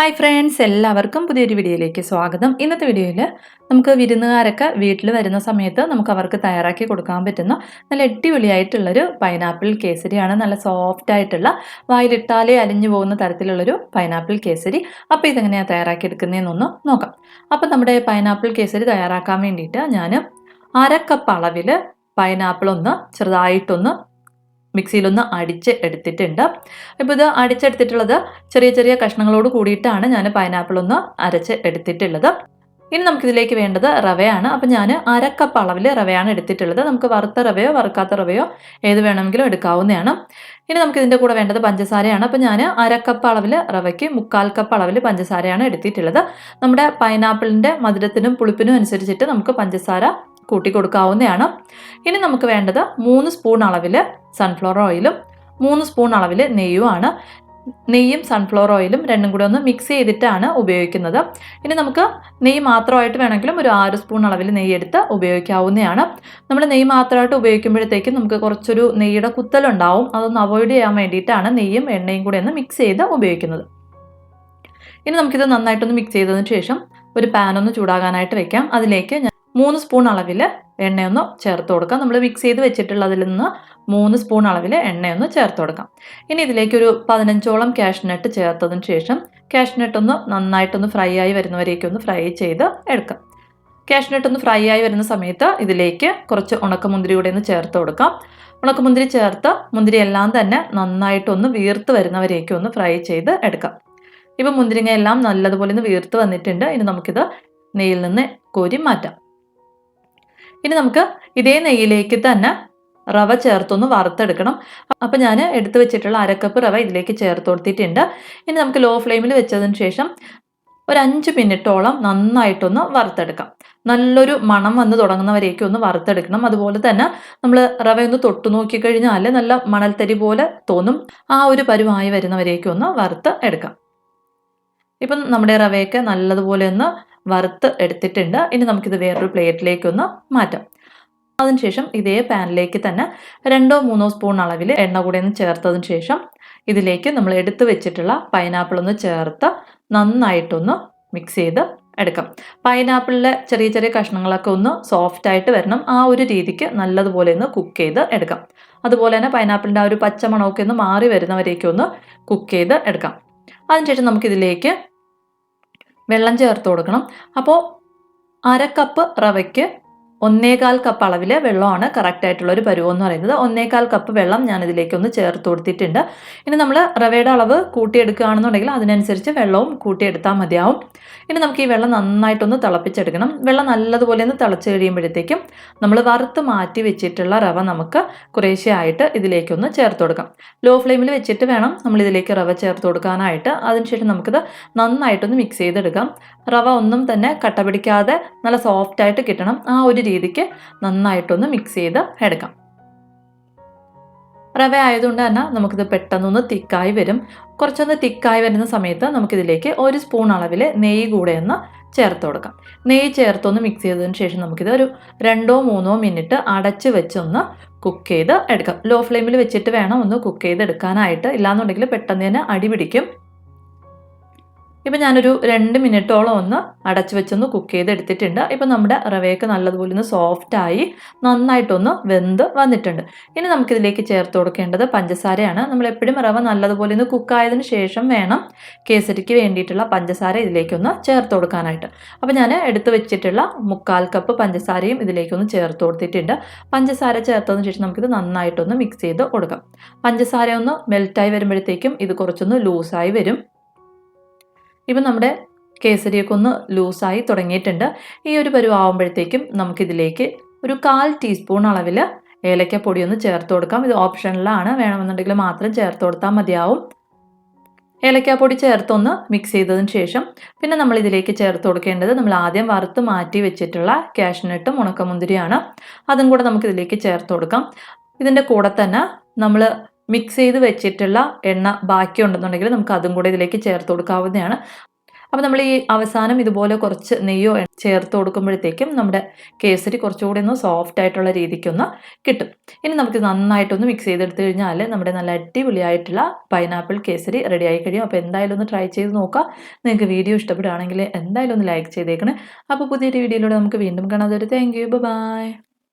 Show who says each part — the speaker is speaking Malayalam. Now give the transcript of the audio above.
Speaker 1: ഹായ് ഫ്രണ്ട്സ് എല്ലാവർക്കും പുതിയൊരു വീഡിയോയിലേക്ക് സ്വാഗതം. ഇന്നത്തെ വീഡിയോയിൽ നമുക്ക് വിരുന്നുകാരൊക്കെ വീട്ടിൽ വരുന്ന സമയത്ത് നമുക്ക് അവർക്ക് തയ്യാറാക്കി കൊടുക്കാൻ പറ്റുന്ന നല്ല അടിപൊളിയായിട്ടുള്ളൊരു പൈനാപ്പിൾ കേസരിയാണ്. നല്ല സോഫ്റ്റ് ആയിട്ടുള്ള വായിലിട്ടാലേ അലിഞ്ഞു പോകുന്ന തരത്തിലുള്ളൊരു പൈനാപ്പിൾ കേസരി. അപ്പോൾ ഇതെങ്ങനെയാണ് തയ്യാറാക്കി എടുക്കുന്നതെന്നൊന്ന് നോക്കാം. അപ്പോൾ നമ്മുടെ പൈനാപ്പിൾ കേസരി തയ്യാറാക്കാൻ വേണ്ടിയിട്ട് ഞാൻ അര കപ്പ് അളവിൽ പൈനാപ്പിൾ ഒന്ന് ചെറുതായിട്ടൊന്ന് മിക്സിയിലൊന്ന് അടിച്ച് എടുത്തിട്ടുണ്ട്. ഇപ്പോൾ ഇത് അടിച്ചെടുത്തിട്ടുള്ളത് ചെറിയ ചെറിയ കഷ്ണങ്ങളോട് കൂടിയിട്ടാണ് ഞാൻ പൈനാപ്പിൾ ഒന്ന് അരച്ച് എടുത്തിട്ടുള്ളത്. ഇനി നമുക്കിതിലേക്ക് വേണ്ടത് റവയാണ്. അപ്പം ഞാൻ അരക്കപ്പ് അളവിൽ റവയാണ് എടുത്തിട്ടുള്ളത്. നമുക്ക് വറുത്ത റവയോ വറുക്കാത്ത റവയോ ഏത് വേണമെങ്കിലും എടുക്കാവുന്നതാണ്. ഇനി നമുക്കിതിന്റെ കൂടെ വേണ്ടത് പഞ്ചസാരയാണ്. അപ്പം ഞാൻ അരക്കപ്പ് അളവിൽ റവയ്ക്ക് മുക്കാൽ കപ്പ് അളവിൽ പഞ്ചസാരയാണ് എടുത്തിട്ടുള്ളത്. നമ്മുടെ പൈനാപ്പിളിന്റെ മധുരത്തിനും പുളിപ്പിനും അനുസരിച്ചിട്ട് നമുക്ക് പഞ്ചസാര കൂട്ടി കൊടുക്കാവുന്നതാണ് ഇനി നമുക്ക് വേണ്ടത് മൂന്ന് സ്പൂൺ അളവിൽ സൺഫ്ലവർ ഓയിലും മൂന്ന് സ്പൂൺ അളവിൽ നെയ്യുമാണ് നെയ്യും സൺഫ്ലവർ ഓയിലും രണ്ടും കൂടെ ഒന്ന് മിക്സ് ചെയ്തിട്ടാണ് ഉപയോഗിക്കുന്നത്. ഇനി നമുക്ക് നെയ്യ് മാത്രമായിട്ട് വേണമെങ്കിലും ഒരു ആറ് സ്പൂൺ അളവിൽ നെയ്യ് എടുത്ത് ഉപയോഗിക്കാവുന്നതാണ്. നമ്മൾ നെയ്യ് മാത്രമായിട്ട് ഉപയോഗിക്കുമ്പോഴത്തേക്കും നമുക്ക് കുറച്ചൊരു നെയ്യുടെ കുത്തലുണ്ടാവും അതൊന്ന് അവോയ്ഡ് ചെയ്യാൻ വേണ്ടിയിട്ടാണ് നെയ്യും എണ്ണയും കൂടെ ഒന്ന് മിക്സ് ചെയ്ത് ഉപയോഗിക്കുന്നത്. ഇനി നമുക്കിത് നന്നായിട്ടൊന്ന് മിക്സ് ചെയ്തതിന് ശേഷം ഒരു പാൻ ഒന്ന് ചൂടാകാനായിട്ട് വെക്കാം. അതിലേക്ക് മൂന്ന് സ്പൂൺ അളവിൽ എണ്ണയൊന്ന് ചേർത്ത് കൊടുക്കാം. നമ്മൾ മിക്സ് ചെയ്ത് വെച്ചിട്ടുള്ളതിൽ നിന്ന് മൂന്ന് സ്പൂൺ അളവിൽ എണ്ണയൊന്ന് ചേർത്ത് കൊടുക്കാം. ഇനി ഇതിലേക്കൊരു പതിനഞ്ചോളം കാഷ്നട്ട് ചേർത്തതിന് ശേഷം കാഷ്നട്ട് ഒന്ന് നന്നായിട്ടൊന്ന് ഫ്രൈ ആയി വരുന്നവരേക്കൊന്ന് ഫ്രൈ ചെയ്ത് എടുക്കാം. കാഷ്നട്ട് ഒന്ന് ഫ്രൈ ആയി വരുന്ന സമയത്ത് ഇതിലേക്ക് കുറച്ച് ഉണക്കമുന്തിരി കൂടെ ഒന്ന് ചേർത്ത് കൊടുക്കാം. ഉണക്കമുന്തിരി ചേർത്ത് മുന്തിരി എല്ലാം തന്നെ നന്നായിട്ടൊന്ന് വീർത്ത് വരുന്നവരേക്കും ഒന്ന് ഫ്രൈ ചെയ്ത് എടുക്കാം. ഇപ്പം മുന്തിരിങ്ങ എല്ലാം നല്ലതുപോലെ ഒന്ന് വീർത്ത് വന്നിട്ടുണ്ട്. ഇനി നമുക്കിത് നെയ്യിൽ നിന്ന് കോരി മാറ്റാം. ഇനി നമുക്ക് ഇതേ നെയ്യിലേക്ക് തന്നെ റവ ചേർത്തൊന്ന് വറുത്തെടുക്കണം. അപ്പം ഞാൻ എടുത്തു വെച്ചിട്ടുള്ള അരക്കപ്പ് റവ ഇതിലേക്ക് ചേർത്ത് കൊടുത്തിട്ടുണ്ട്. ഇനി നമുക്ക് ലോ ഫ്ലെയിമിൽ വെച്ചതിന് ശേഷം ഒരു അഞ്ച് മിനിറ്റോളം നന്നായിട്ടൊന്ന് വറുത്തെടുക്കാം. നല്ലൊരു മണം വന്ന് തുടങ്ങുന്നവരേക്കും ഒന്ന് വറുത്തെടുക്കണം. അതുപോലെ തന്നെ നമ്മൾ റവ ഒന്ന് തൊട്ടു നോക്കിക്കഴിഞ്ഞാൽ നല്ല മണൽത്തരി പോലെ തോന്നും ആ ഒരു പരുവായി വരുന്നവരേക്കും ഒന്ന് വറുത്ത് എടുക്കാം. ഇപ്പം നമ്മുടെ റവയൊക്കെ നല്ലതുപോലെ ഒന്ന് വറുത്ത് എടുത്തിട്ടുണ്ട്. ഇനി നമുക്കിത് വേറൊരു പ്ലേറ്റിലേക്ക് ഒന്ന് മാറ്റാം. അതിനുശേഷം ഇതേ പാനിലേക്ക് തന്നെ രണ്ടോ മൂന്നോ സ്പൂൺ അളവിൽ എണ്ണ കൂടി ഒന്ന് ചേർത്തതിന് ശേഷം ഇതിലേക്ക് നമ്മൾ എടുത്തു വെച്ചിട്ടുള്ള പൈനാപ്പിൾ ഒന്ന് ചേർത്ത് നന്നായിട്ടൊന്ന് മിക്സ് ചെയ്ത് എടുക്കാം. പൈനാപ്പിളിലെ ചെറിയ ചെറിയ കഷ്ണങ്ങളൊക്കെ ഒന്ന് സോഫ്റ്റ് ആയിട്ട് വരണം. ആ ഒരു രീതിക്ക് നല്ലതുപോലെ ഒന്ന് കുക്ക് ചെയ്ത് എടുക്കാം. അതുപോലെ തന്നെ പൈനാപ്പിളിന്റെ ആ ഒരു പച്ചമണമൊക്കെ ഒന്ന് മാറി വരുന്നവരേക്കൊന്ന് കുക്ക് ചെയ്ത് എടുക്കാം. അതിനുശേഷം നമുക്കിതിലേക്ക് വെള്ളം ചേർത്ത് കൊടുക്കണം. അപ്പോൾ അര കപ്പ് റവയ്ക്ക് ഒന്നേകാൽ കപ്പ് അളവിൽ വെള്ളമാണ് കറക്റ്റ് ആയിട്ടുള്ള ഒരു പരുവം എന്ന് പറയുന്നത്. ഒന്നേകാൽ കപ്പ് വെള്ളം ഞാൻ ഇതിലേക്ക് ഒന്ന് ചേർത്ത് കൊടുത്തിട്ടുണ്ട്. ഇനി നമ്മൾ റവയുടെ അളവ് കൂട്ടിയെടുക്കുകയാണെന്നുണ്ടെങ്കിൽ അതിനനുസരിച്ച് വെള്ളവും കൂട്ടിയെടുത്താൽ മതിയാവും. ഇനി നമുക്ക് ഈ വെള്ളം നന്നായിട്ടൊന്ന് തിളപ്പിച്ചെടുക്കണം. വെള്ളം നല്ലതുപോലെ ഒന്ന് തിളച്ച് കഴിയുമ്പോഴത്തേക്കും നമ്മൾ വറുത്ത് മാറ്റി വെച്ചിട്ടുള്ള റവ നമുക്ക് കുറേശ്ശെ ആയിട്ട് ഇതിലേക്കൊന്ന് ചേർത്ത് കൊടുക്കാം. ലോ ഫ്ലെയിമിൽ വെച്ചിട്ട് വേണം നമ്മൾ ഇതിലേക്ക് റവ ചേർത്ത് കൊടുക്കാനായിട്ട്. അതിനുശേഷം നമുക്കിത് നന്നായിട്ടൊന്ന് മിക്സ് ചെയ്തെടുക്കാം. റവ ഒന്നും തന്നെ കട്ട പിടിക്കാതെ നല്ല സോഫ്റ്റായിട്ട് കിട്ടണം. ആ ഒരു രീതിക്ക് നന്നായിട്ടൊന്ന് മിക്സ് ചെയ്ത് എടുക്കാം. റവ ആയതുകൊണ്ട് തന്നെ നമുക്കിത് പെട്ടെന്നൊന്ന് തിക്കായി വരും. കുറച്ചൊന്ന് തിക്കായി വരുന്ന സമയത്ത് നമുക്കിതിലേക്ക് ഒരു സ്പൂൺ അളവിൽ നെയ്യ് കൂടെ ഒന്ന് ചേർത്ത് കൊടുക്കാം. നെയ്യ് ചേർത്തൊന്ന് മിക്സ് ചെയ്തതിന് ശേഷം നമുക്കിത് ഒരു രണ്ടോ മൂന്നോ മിനിറ്റ് അടച്ച് വെച്ചൊന്ന് കുക്ക് ചെയ്ത് എടുക്കാം. ലോ ഫ്ലെയിമിൽ വെച്ചിട്ട് വേണം ഒന്ന് കുക്ക് ചെയ്ത് എടുക്കാനായിട്ട് ഇല്ലാന്നുണ്ടെങ്കിൽ പെട്ടെന്ന് തന്നെ അടി പിടിക്കും. ഇപ്പം ഞാനൊരു രണ്ട് മിനിറ്റോളം ഒന്ന് അടച്ചു വെച്ചൊന്ന് കുക്ക് ചെയ്തെടുത്തിട്ടുണ്ട്. ഇപ്പം നമ്മുടെ റവയൊക്കെ നല്ലതുപോലെ ഒന്ന് സോഫ്റ്റായി നന്നായിട്ടൊന്ന് വെന്ത് വന്നിട്ടുണ്ട്. ഇനി നമുക്കിതിലേക്ക് ചേർത്ത് കൊടുക്കേണ്ടത് പഞ്ചസാരയാണ്. നമ്മൾ എപ്പോഴും റവ നല്ലതുപോലെ ഒന്ന് കുക്കായതിനു ശേഷം വേണം കേസരിക്ക് വേണ്ടിയിട്ടുള്ള പഞ്ചസാര ഇതിലേക്കൊന്ന് ചേർത്ത് കൊടുക്കാനായിട്ട്. അപ്പോൾ ഞാൻ എടുത്തു വെച്ചിട്ടുള്ള മുക്കാൽ കപ്പ് പഞ്ചസാരയും ഇതിലേക്കൊന്ന് ചേർത്ത് കൊടുത്തിട്ടുണ്ട്. പഞ്ചസാര ചേർത്തതിന് ശേഷം നമുക്കിത് നന്നായിട്ടൊന്ന് മിക്സ് ചെയ്ത് കൊടുക്കാം. പഞ്ചസാര ഒന്ന് മെൽറ്റായി വരുമ്പോഴത്തേക്കും ഇത് കുറച്ചൊന്ന് ലൂസായി വരും. ഇപ്പം നമ്മുടെ കേസരിയൊക്കെ ഒന്ന് ലൂസായി തുടങ്ങിയിട്ടുണ്ട്. ഈ ഒരു പരുവാകുമ്പോഴത്തേക്കും നമുക്കിതിലേക്ക് ഒരു കാൽ ടീസ്പൂൺ അളവിൽ ഏലക്കപ്പൊടി ഒന്ന് ചേർത്ത് കൊടുക്കാം. ഇത് ഓപ്ഷനിലാണ്. വേണമെന്നുണ്ടെങ്കിൽ മാത്രം ചേർത്ത് കൊടുത്താൽ മതിയാവും. ഏലക്കാപ്പൊടി ചേർത്തൊന്ന് മിക്സ് ചെയ്തതിന് ശേഷം പിന്നെ നമ്മൾ ഇതിലേക്ക് ചേർത്ത് കൊടുക്കേണ്ടത് നമ്മൾ ആദ്യം വറുത്ത് മാറ്റി വെച്ചിട്ടുള്ള കാഷ്നട്ടും ഉണക്കമുന്തിരിയാണ്. അതും കൂടെ നമുക്ക് ഇതിലേക്ക് ചേർത്ത് കൊടുക്കാം. ഇതിന്റെ കൂടെ തന്നെ നമ്മൾ മിക്സ് ചെയ്ത് വെച്ചിട്ടുള്ള എണ്ണ ബാക്കി ഉണ്ടെന്നുണ്ടെങ്കിൽ നമുക്ക് അതും കൂടെ ഇതിലേക്ക് ചേർത്ത് കൊടുക്കാവുന്നതാണ്. അപ്പോൾ നമ്മൾ ഈ അവസാനം ഇതുപോലെ കുറച്ച് നെയ്യോ ചേർത്ത് കൊടുക്കുമ്പോഴത്തേക്കും നമ്മുടെ കേസരി കുറച്ചുകൂടി ഒന്ന് സോഫ്റ്റ് ആയിട്ടുള്ള രീതിക്കൊന്ന് കിട്ടും. ഇനി നമുക്ക് നന്നായിട്ടൊന്ന് മിക്സ് ചെയ്തെടുത്ത് കഴിഞ്ഞാൽ നമ്മുടെ നല്ല അടിപൊളിയായിട്ടുള്ള പൈനാപ്പിൾ കേസരി റെഡി ആയി കഴിയും. അപ്പോൾ എന്തായാലും ഒന്ന് ട്രൈ ചെയ്ത് നോക്കുക നിങ്ങൾക്ക് വീഡിയോ ഇഷ്ടപ്പെടുകയാണെങ്കിൽ എന്തായാലും ഒന്ന് ലൈക്ക് ചെയ്തേക്കണേ. അപ്പോൾ പുതിയൊരു വീഡിയോയിലൂടെ നമുക്ക് വീണ്ടും കാണാതെ ഒരു താങ്ക് യു ബൈ